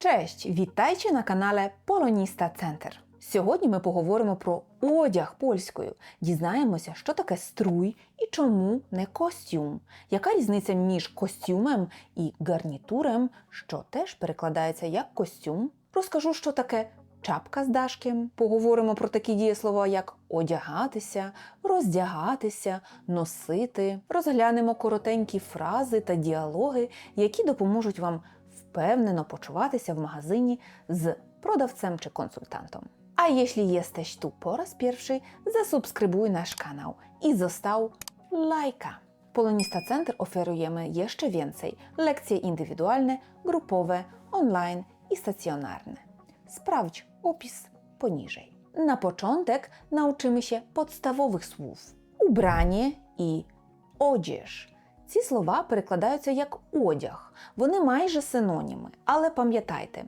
Cześć, witajcie на каналі Полоніста Центр. Сьогодні ми поговоримо про одяг польською. Дізнаємося, що таке струй і чому не костюм. Яка різниця між костюмом і гарнітуром, що теж перекладається як костюм. Розкажу, що таке чапка з дашком. Поговоримо про такі дієслова, як одягатися, роздягатися, носити. Розглянемо коротенькі фрази та діалоги, які допоможуть вам wpewneno почуватися w magazynie z продавцем czy konsultantem. A jeśli jesteś tu po raz pierwszy, zasubskrybuj nasz kanał i zostaw lajka. Polonista Center oferujemy jeszcze więcej. Lekcje indywidualne, grupowe, online i stacjonarne. Sprawdź opis poniżej. Na początek nauczymy się podstawowych słów. Ubranie i odzież. Ці слова перекладаються як одяг. Вони майже синоніми. Але пам'ятайте,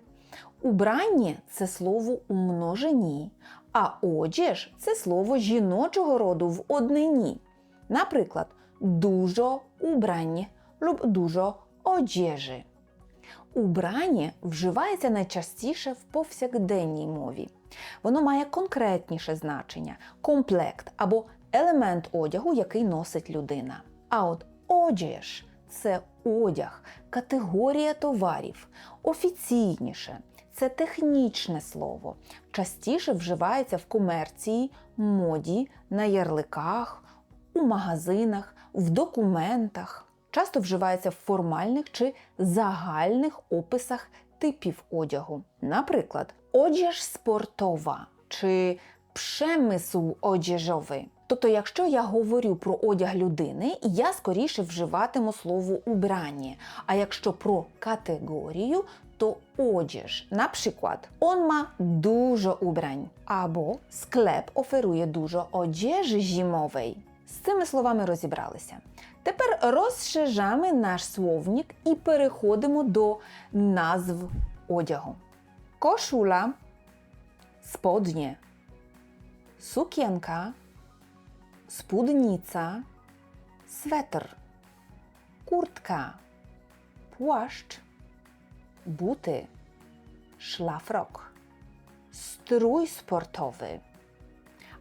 убрання це слово у множині, а одяж це слово жіночого роду в однині. Наприклад, дуже убрання лub дуже одежі. Убрання вживається найчастіше в повсякденній мові. Воно має конкретніше значення комплект або елемент одягу, який носить людина. А от одяж це одяг, категорія товарів, офіційніше. Це технічне слово, частіше вживається в комерції, моді, на ярликах, у магазинах, в документах. Часто вживається в формальних чи загальних описах типів одягу. Наприклад, одяж спортова чи przemysł одяжовий. Тобто, якщо я говорю про одяг людини, я скоріше вживатиму слово убрання. А якщо про категорію, то одяж. Наприклад, он ma dużo ubrań, або склеп оферує дуже одежі зимової. З цими словами розібралися. Тепер розширяємо наш словник і переходимо до назв одягу. Кошула, spodnie, sukienka, spódnica, sweter, kurtka, płaszcz, buty, szlafrok, strój sportowy.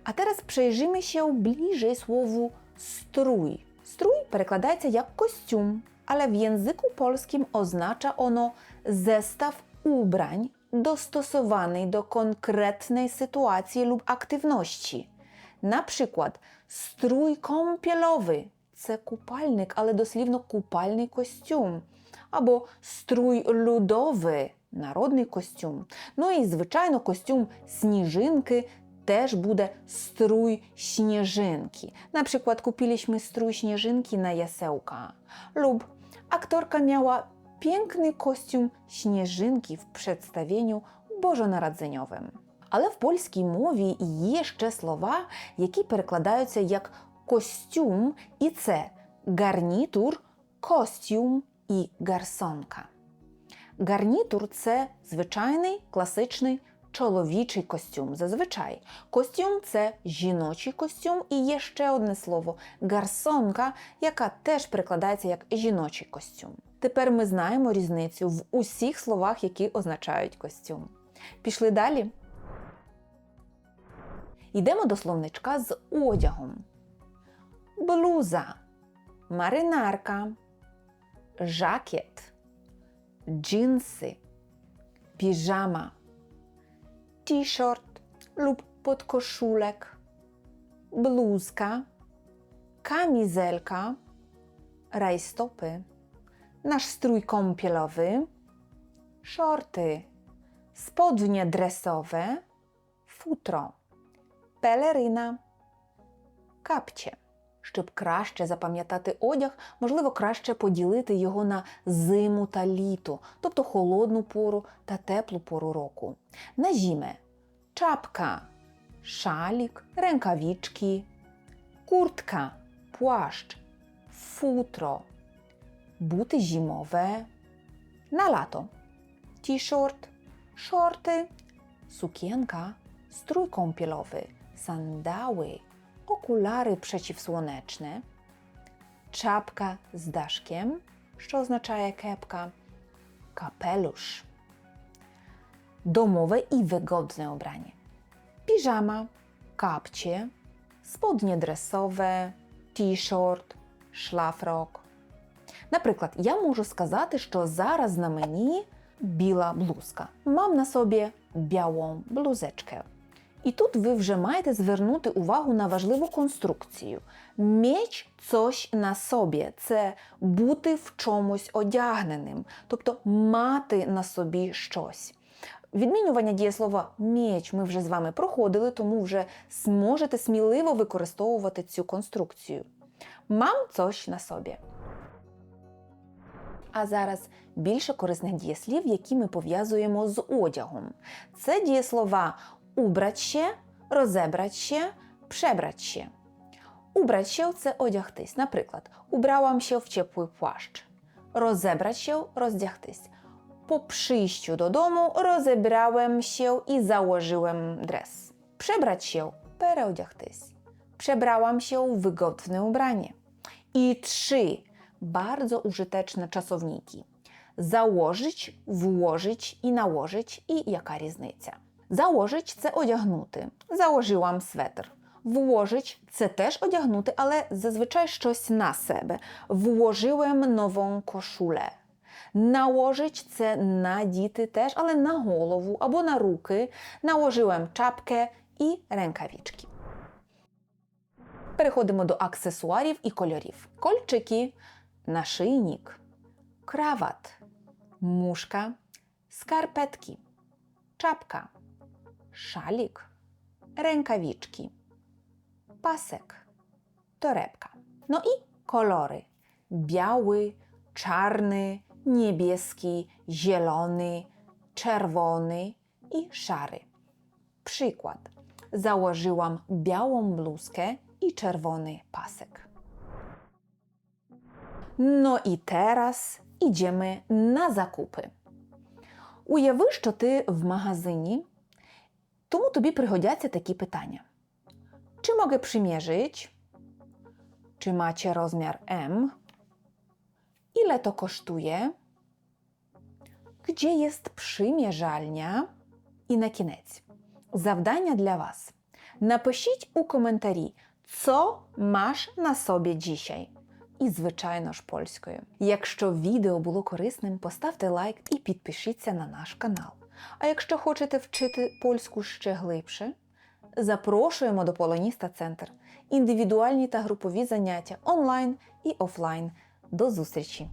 A teraz przejrzymy się bliżej słowu strój. Strój przekłada się jak kostium, ale w języku polskim oznacza ono zestaw ubrań dostosowanej do konkretnej sytuacji lub aktywności. Na przykład strój kąpielowy це купальник, але дослівно купальний костюм. Або струй людовий народний костюм. Ну і, звичайно, костюм сніжинки теж буде strój śnieżynki. Na przykład kupiliśmy strój śnieżynki na jasełka. Lub aktorka miała piękny kostium śnieżynki w przedstawieniu bożonarodzeniowym. Але в польській мові є ще слова, які перекладаються як костюм, і це гарнітур, костюм і гарсонка. Гарнітур це звичайний класичний чоловічий костюм. Зазвичай костюм це жіночий костюм, і є ще одне слово гарсонка, яка теж перекладається як жіночий костюм. Тепер ми знаємо різницю в усіх словах, які означають костюм. Пішли далі. Йдемо до словничка з одягом. Блуза, маринарка, жакет, джинси, піжама, t-shirt lub podkoszulek, bluzka, kamizelka, rajstopy, nasz strój kąpielowy, shorty, spodnie dresowe, futro, Peleryna, kapcie. Щоб краще запам'ятати одяг, можливо, краще поділити його на зиму та літо, тобто холодну пору та теплу пору року. На зимę czapka, szalik, rękawiczki, kurtka, płaszcz, futro, buty zimowe. Na lato t-shirt, shorty, sukienka, strój kąpielowy, sandały, okulary przeciwsłoneczne, czapka z daszkiem, що означає кепка, капелюш, domowe i wygodne ubranie. Piżama, kapcie, spodnie dresowe, t-shirt, шлафрок. Наприклад, я можу сказати, що зараз на мені біла блузка. Мам на собі білу блузечку. І тут ви вже маєте звернути увагу на важливу конструкцію. Меч coś на собі це бути в чомусь одягненим, тобто мати на собі щось. Відмінювання дієслова меч ми вже з вами проходили, тому вже зможете сміливо використовувати цю конструкцію. Мам coś на собі. А зараз більше корисних дієслів, які ми пов'язуємо з одягом. Це дієслова убрать ще, розебрать ще, przebрать ще. Убрать ще це одягтись. Наприклад, убрałam się в теплий плащ. Розебрать ще роздягтись. Po przyjściu do domu rozebrałem się i założyłem dres. Przebrać się, переодягтись. Przebrałam się w wygodne ubranie. I trzy bardzo użyteczne czasowniki. Założyć, włożyć i nałożyć. I jaka różnica? Założyć це одягнути. Заложила светр. Вложить це теж одягнути, але зазвичай щось на себе. Вложилем нову кошуле. Наложить це надіти теж, але на голову або на руки. Наложилем чапkę і рękawiczki. Переходимо до аксесуарів і кольорів. Кольчики, нашийник, крават, мушка, скарпетки, czapka, szalik, rękawiczki, pasek, torebka. No i kolory: biały, czarny, niebieski, zielony, czerwony i szary. Przykład. Założyłam białą bluzkę i czerwony pasek. No i teraz idziemy na zakupy. Уяви, що ти в магазині, тому тобі пригодяться такі питання. Czy mogę przymierzyć? Czy macie rozmiar M? Ile to kosztuje? Gdzie jest przymierzalnia? І на кінець. Завдання для вас. Напишіть у коментарі, co masz на собі dzisiaj. І, звичайно ж, польською. Якщо відео було корисним, поставте лайк і підпишіться на наш канал. А якщо хочете вчити польську ще глибше, запрошуємо до Полоніста Центр. Індивідуальні та групові заняття онлайн і офлайн. До зустрічі!